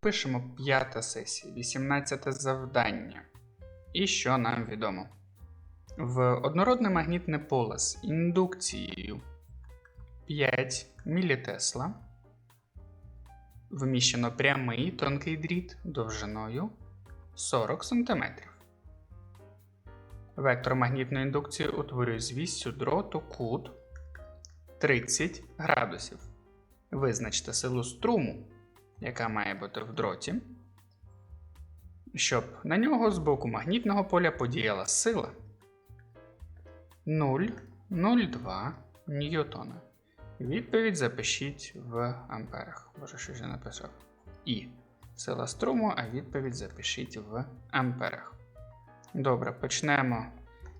Пишемо п'ята сесія, 18 завдання. І що нам відомо? В однородне магнітне поле з індукцією 5 мілітесла вміщено прямий тонкий дріт довжиною 40 см. Вектор магнітної індукції утворює з віссю дроту кут 30 градусів. Визначте силу струму, яка має бути в дроті, щоб на нього з боку магнітного поля подіяла сила 0,02 ньютона. Відповідь запишіть в амперах. Боже, що ж я написав? І сила струму, а відповідь запишіть в амперах. Добре, почнемо,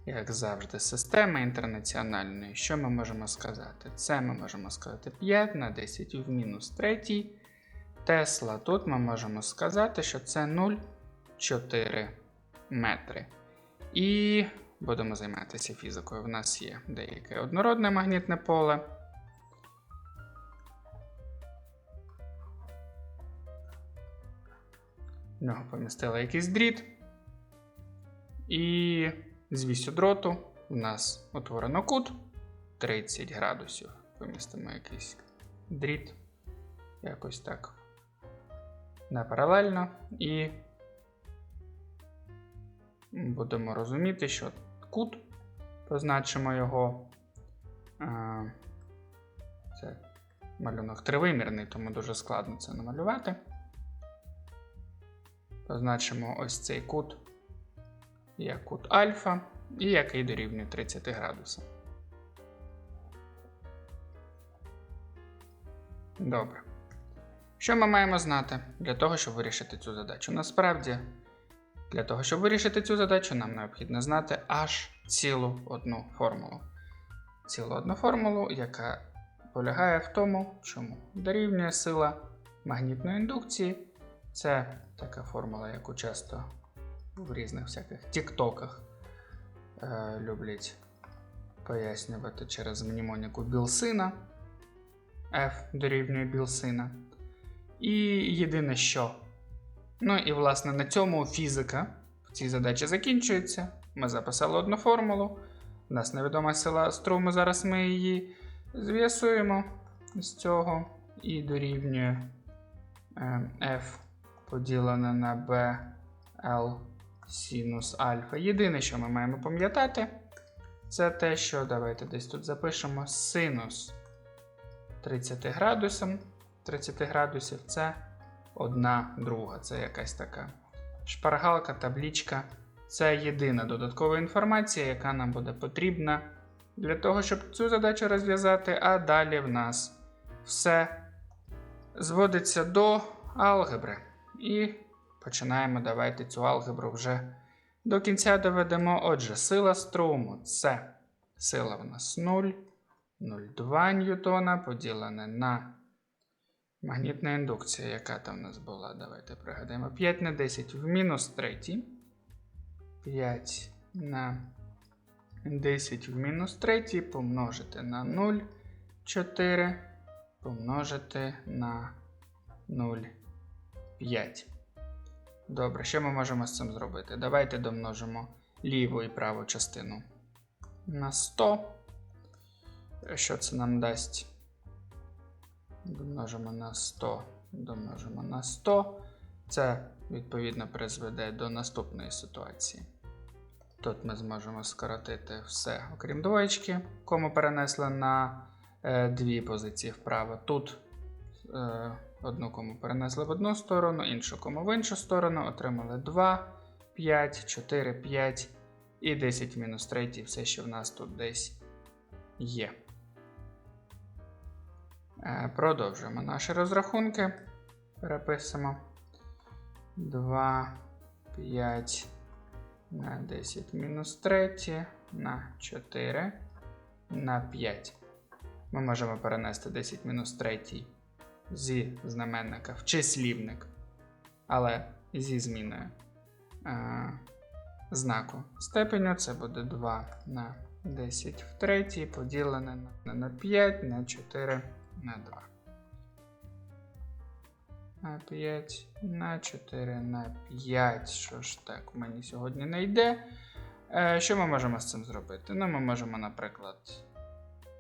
як завжди, з системи інтернаціональної. Що ми можемо сказати? Це ми можемо сказати 5 на 10 в мінус 3. Тесла. Тут ми можемо сказати, що це 0,4 метри. І будемо займатися фізикою. В нас є деяке однородне магнітне поле. В нього помістили якийсь дріт. І з дроту у нас утворено кут 30 градусів. Помістимо якийсь дріт. Якось так. Не паралельно. І будемо розуміти, що кут, позначимо його. Це малюнок тривимірний, тому дуже складно це намалювати. Позначимо ось цей кут як кут альфа, і який дорівнює 30 градусам. Добре. Що ми маємо знати для того, щоб вирішити цю задачу? Насправді, для того, щоб вирішити цю задачу, нам необхідно знати аж цілу одну формулу. Цілу одну формулу, яка полягає в тому, чому дорівнює сила магнітної індукції. Це така формула, яку часто в різних всяких тіктоках е, люблять пояснювати через мнемоніку білсина. F дорівнює білсина. І єдине що. Ну і власне на цьому фізика в цій задачі закінчується. Ми записали одну формулу. У нас невідома сила струму, зараз ми її зв'ясуємо з цього. І дорівнює е, F поділене на B L синус альфа. Єдине, що ми маємо пам'ятати, це те, що давайте десь тут запишемо синус 30 градусів. 30 градусів це одна друга. Це якась така шпаргалка, таблічка. Це єдина додаткова інформація, яка нам буде потрібна для того, щоб цю задачу розв'язати. А далі в нас все зводиться до алгебри. І починаємо давайте цю алгебру вже до кінця доведемо. Отже, сила струму це сила в нас 0, 0,2 ньютона поділене на магнітна індукція, яка там в нас була. Давайте пригадаємо. 5 на 10 в мінус 3. 5 на 10 в мінус 3 помножити на 0, 4 помножити на 0,5. Добре, що ми можемо з цим зробити? Давайте домножимо ліву і праву частину на 100. Що це нам дасть? Домножимо на 100, домножимо на 100. Це, відповідно, призведе до наступної ситуації. Тут ми зможемо скоротити все, окрім двоєчки, кому перенесли на е, дві позиції вправо. Тут е, одну кому перенесли в одну сторону, іншу кому в іншу сторону, отримали 2, 5, 4, 5 і 10 мінус 3, все, що в нас тут десь є. Е, Продовжуємо наші розрахунки. Переписуємо 2, 5 на 10 мінус 3 на 4 на 5. Ми можемо перенести 10 мінус 3 зі знаменника в числівник, але зі зміною е, знаку степеню. Це буде 2 на 10 в третій поділене на 5 на 4 на 2. на 5 на 4 на 5. Що ж так, мені сьогодні не йде. Е, що ми можемо з цим зробити? Ну, ми можемо, наприклад,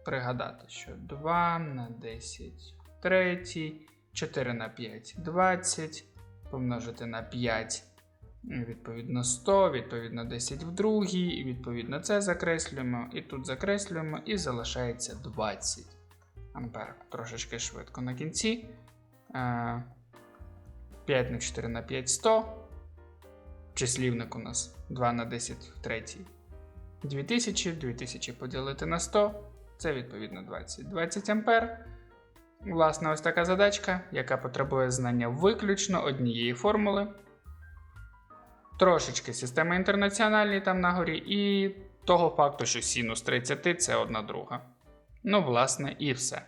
пригадати, що 2 на 10 в третій, 4 на 5 20, помножити на 5, відповідно 100, відповідно 10 в другій, і відповідно це закреслюємо, і тут закреслюємо, і залишається 20 ампер. Трошечки швидко на кінці. Е, 5 на 4 на 5 100. Числівник у нас 2 на 10 в третій. 2000, 2000 поділити на 100. Це відповідно 20. 20 ампер. Власне, ось така задачка, яка потребує знання виключно однієї формули. Трошечки системи інтернаціональні там на горі, і того факту, що синус 30 це одна друга. Ну, власне, і все.